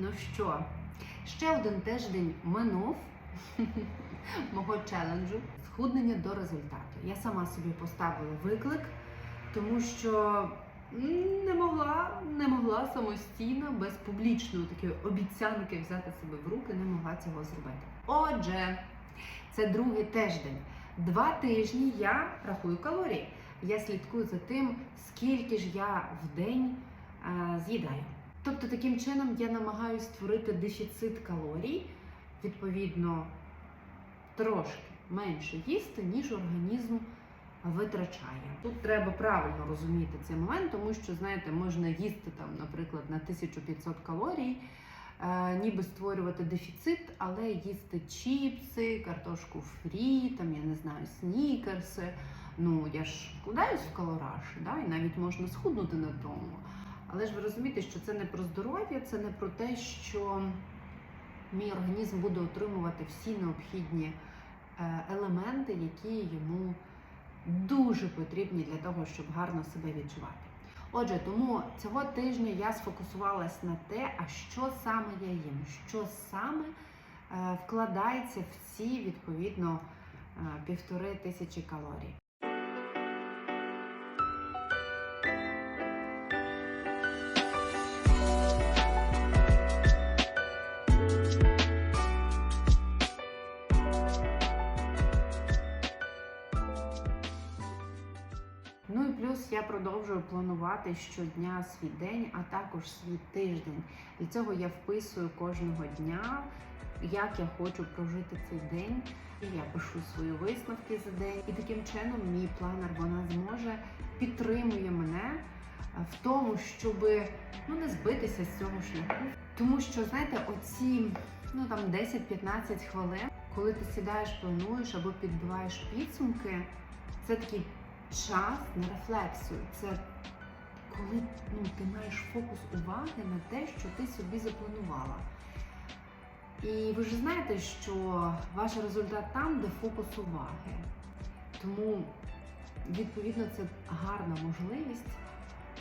Ну що, ще один тиждень минув мого челенджу схуднення до результату. Я сама собі поставила виклик, тому що не могла, не могла самостійно, без публічної такої обіцянки взяти себе в руки, не могла цього зробити. Отже, це другий тиждень. Два тижні я рахую калорії. Я слідкую за тим, скільки ж я в день е, з'їдаю. Тобто, таким чином я намагаюся створити дефіцит калорій, відповідно, трошки менше їсти, ніж організм витрачає. Тут треба правильно розуміти цей момент, тому що, знаєте, можна їсти там, наприклад, на 1500 калорій, е, ніби створювати дефіцит, але їсти чіпси, картошку фрі, там я не знаю, снікерси. Ну я ж вкладаюсь в калораж, да? і навіть можна схуднути на тому. Але ж ви розумієте, що це не про здоров'я, це не про те, що мій організм буде отримувати всі необхідні е, елементи, які йому дуже потрібні для того, щоб гарно себе відчувати. Отже, тому цього тижня я сфокусувалась на те, а що саме я їм, що саме е, вкладається в ці відповідно е, півтори тисячі калорій. Я продовжую планувати щодня свій день, а також свій тиждень. Для цього я вписую кожного дня, як я хочу прожити цей день. Я пишу свої висновки за день. І таким чином мій планер вона зможе підтримує мене в тому, щоб ну не збитися з цього шляху. Тому що знаєте, оці ну там 10-15 хвилин, коли ти сідаєш, плануєш або підбиваєш підсумки, це такий час на рефлексію. Це коли ну, ти маєш фокус уваги на те, що ти собі запланувала. І ви ж знаєте, що ваш результат там, де фокус уваги. Тому, відповідно, це гарна можливість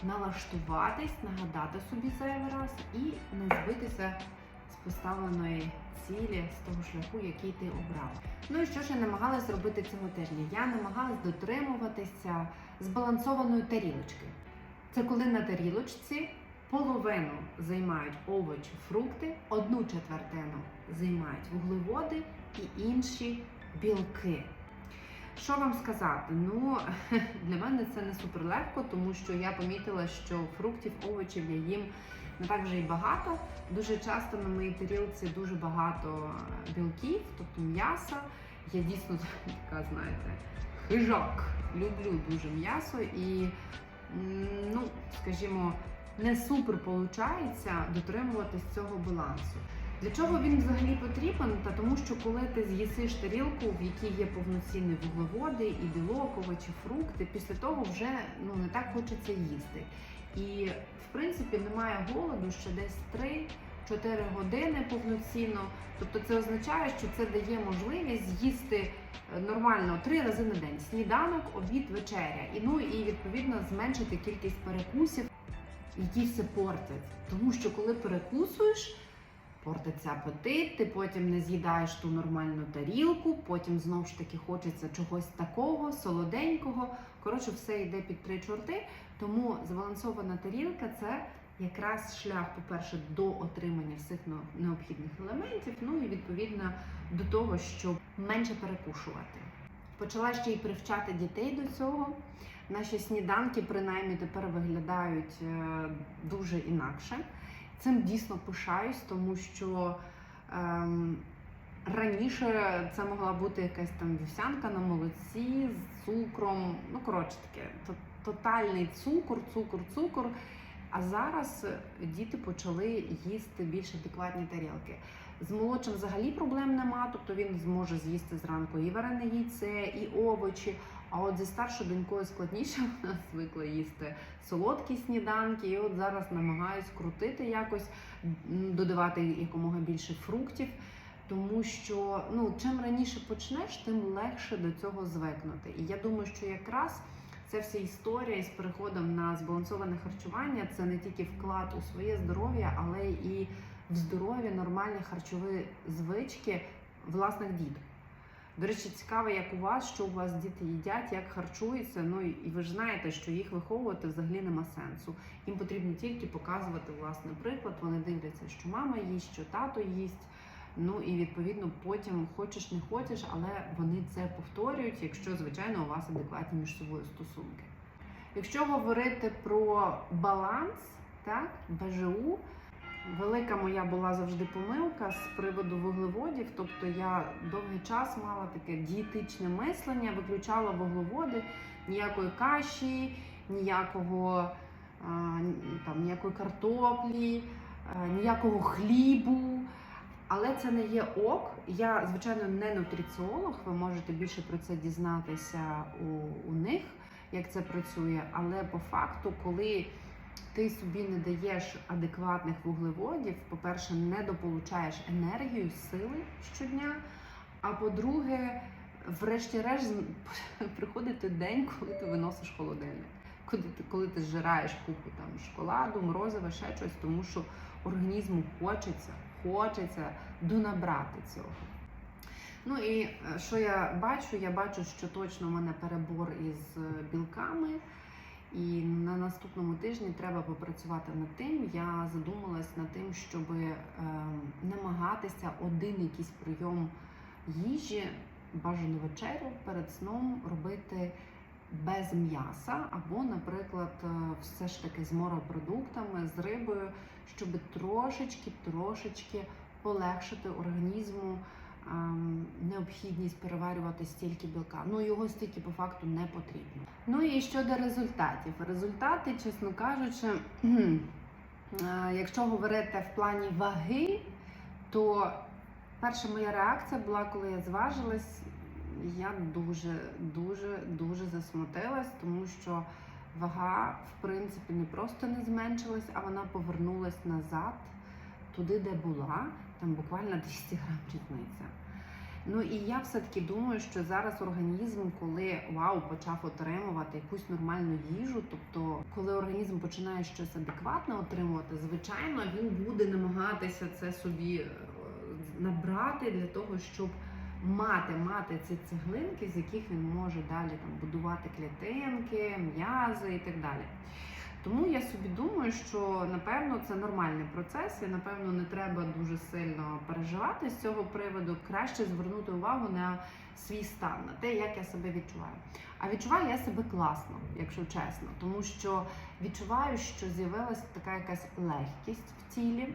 налаштуватись, нагадати собі зайвий раз і не збитися поставленої цілі, з того шляху, який ти обрав. Ну і що ж я намагалась зробити цього тижня? Я намагалась дотримуватися збалансованої тарілочки. Це коли на тарілочці половину займають овочі, фрукти, одну четвертину займають вуглеводи і інші білки. Що вам сказати? Ну, для мене це не суперлегко, тому що я помітила, що фруктів, овочів я їм не так вже й багато. Дуже часто на моїй тарілці дуже багато білків, тобто м'яса. Я дійсно така, знаєте, хижак. Люблю дуже м'ясо і, ну, скажімо, не супер виходить дотримуватись цього балансу. Для чого він взагалі потрібен? Та тому, що коли ти з'їсиш тарілку, в якій є повноцінні вуглеводи, і білок, овочі, фрукти, після того вже ну не так хочеться їсти. І в принципі немає голоду ще десь 3-4 години повноцінно. Тобто це означає, що це дає можливість з'їсти е, нормально три рази на день: сніданок, обід, вечеря. І ну і відповідно зменшити кількість перекусів, які все портять. Тому що коли перекусуєш портиться апетит, ти потім не з'їдаєш ту нормальну тарілку, потім знову ж таки хочеться чогось такого, солоденького. Коротше, все йде під три чорти. Тому збалансована тарілка це якраз шлях, по-перше, до отримання всіх необхідних елементів, ну і відповідно до того, щоб менше перекушувати. Почала ще й привчати дітей до цього. Наші сніданки, принаймні, тепер виглядають е, дуже інакше. Цим дійсно пишаюсь, тому що ем, раніше це могла бути якась там вівсянка на молоці з цукром. Ну, коротше таке, то- тотальний цукор, цукор, цукор. А зараз діти почали їсти більш адекватні тарілки. З молодшим взагалі проблем нема, тобто він зможе з'їсти зранку і варене яйце, і овочі. А от зі старшою донькою складніше вона звикла їсти солодкі сніданки, і от зараз намагаюсь крутити якось, додавати якомога більше фруктів. Тому що ну чим раніше почнеш, тим легше до цього звикнути. І я думаю, що якраз ця вся історія з переходом на збалансоване харчування це не тільки вклад у своє здоров'я, але і в здорові нормальні харчові звички власних діток. До речі, цікаво, як у вас, що у вас діти їдять, як харчуються. Ну і ви ж знаєте, що їх виховувати взагалі нема сенсу. Їм потрібно тільки показувати власний приклад. Вони дивляться, що мама їсть, що тато їсть. Ну і відповідно потім хочеш не хочеш, але вони це повторюють, якщо звичайно у вас адекватні між собою стосунки. Якщо говорити про баланс, так, БЖУ, велика моя була завжди помилка з приводу вуглеводів. Тобто я довгий час мала таке дієтичне мислення, виключала вуглеводи, ніякої каші, ніякого там, ніякої картоплі, ніякого хлібу. Але це не є ок. Я, звичайно, не нутриціолог. Ви можете більше про це дізнатися у, у них, як це працює. Але по факту, коли ти собі не даєш адекватних вуглеводів, по-перше, не дополучаєш енергію, сили щодня. А по-друге, врешті-решт приходить той день, коли ти виносиш холодильник. Коли ти, коли ти зжираєш купу там шоколаду, морозива, ще щось, тому що організму хочеться, хочеться донабрати цього. Ну і е, що я бачу? Я бачу, що точно в мене перебор із е, білками. І на наступному тижні треба попрацювати над тим. Я задумалась над тим, щоб е, намагатися один якийсь прийом їжі, бажану вечерю перед сном робити без м'яса, або, наприклад, е, все ж таки з морепродуктами, з рибою, щоб трошечки, трошечки полегшити організму необхідність переварювати стільки білка. Ну його стільки по факту не потрібно. Ну і щодо результатів, результати, чесно кажучи, якщо говорити в плані ваги, то перша моя реакція була, коли я зважилась, я дуже, дуже, дуже засмутилась, тому що вага, в принципі, не просто не зменшилась, а вона повернулась назад, туди, де була, там буквально 200 грам різниця. Ну і я все-таки думаю, що зараз організм, коли вау, почав отримувати якусь нормальну їжу, тобто коли організм починає щось адекватне отримувати, звичайно, він буде намагатися це собі е, набрати для того, щоб мати мати ці цеглинки, з яких він може далі там будувати клітинки, м'язи і так далі. Тому я собі думаю, що напевно це нормальний процес, і напевно не треба дуже сильно переживати з цього приводу. Краще звернути увагу на свій стан, на те, як я себе відчуваю. А відчуваю я себе класно, якщо чесно, тому що відчуваю, що з'явилася така якась легкість в тілі.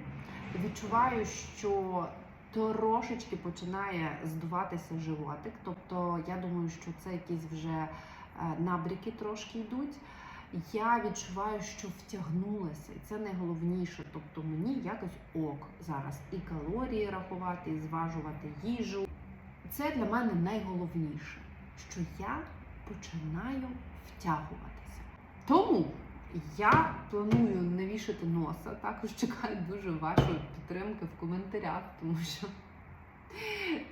Відчуваю, що трошечки починає здуватися животик. Тобто я думаю, що це якісь вже е, набріки трошки йдуть. Я відчуваю, що втягнулася, і це найголовніше. Тобто мені якось ок зараз і калорії рахувати, і зважувати їжу. Це для мене найголовніше, що я починаю втягуватися. Тому я планую не вішати носа. Також чекаю дуже вашої підтримки в коментарях, тому що,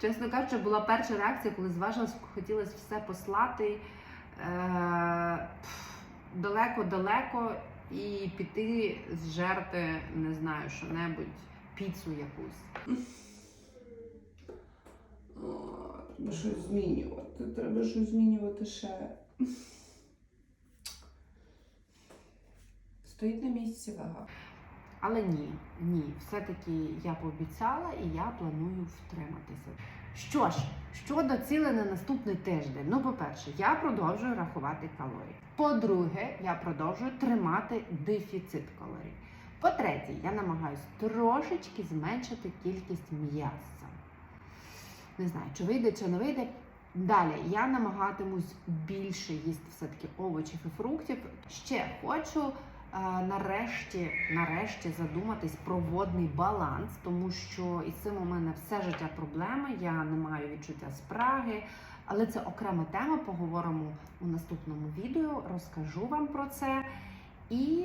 чесно кажучи, була перша реакція, коли зважилась, хотілося все послати. Е- далеко-далеко і піти зжерти, не знаю, що-небудь, піцу якусь. Треба щось змінювати. Треба щось змінювати ще. Стоїть на місці вага. Але ні, ні, все-таки я пообіцяла і я планую втриматися. Що ж, щодо цілей на наступний тиждень, ну, по-перше, я продовжую рахувати калорії. По-друге, я продовжую тримати дефіцит калорій. По-третє, я намагаюся трошечки зменшити кількість м'яса. Не знаю, чи вийде, чи не вийде. Далі я намагатимусь більше їсти все-таки овочів і фруктів. Ще хочу нарешті, нарешті задуматись про водний баланс, тому що із цим у мене все життя проблеми. Я не маю відчуття спраги, але це окрема тема. Поговоримо у наступному відео. Розкажу вам про це. І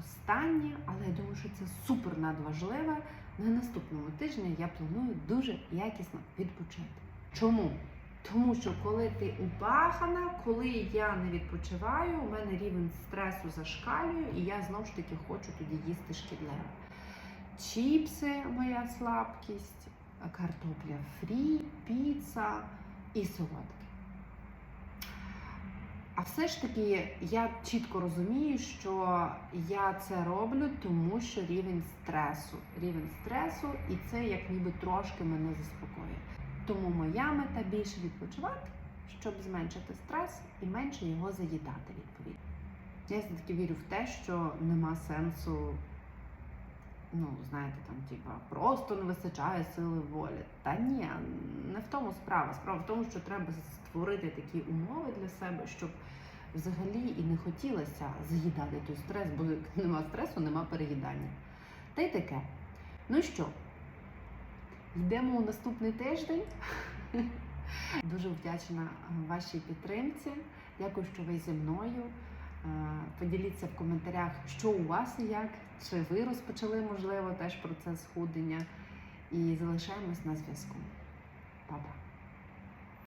останнє, але я думаю, що це супер надважливе. На наступному тижні я планую дуже якісно відпочити. Чому? Тому що коли ти упахана, коли я не відпочиваю, у мене рівень стресу зашкалює, і я знову ж таки хочу тоді їсти шкідливе. чіпси моя слабкість, картопля фрі, піца і солодке. А все ж таки я чітко розумію, що я це роблю, тому що рівень стресу. Рівень стресу, і це як ніби трошки мене заспокоює. Тому моя мета більше відпочивати, щоб зменшити стрес і менше його заїдати відповідно. Я все-таки вірю в те, що нема сенсу, ну, знаєте, там, типа, просто не вистачає сили волі. Та ні, не в тому справа. Справа в тому, що треба створити такі умови для себе, щоб взагалі і не хотілося заїдати той стрес, бо нема стресу, нема переїдання. Та й таке. Ну що, йдемо у наступний тиждень. Дуже вдячна е, вашій підтримці. Дякую, що ви зі мною. Е, Поділіться в коментарях, що у вас і як, чи ви розпочали, можливо, теж процес схудення. І залишаємось на зв'язку.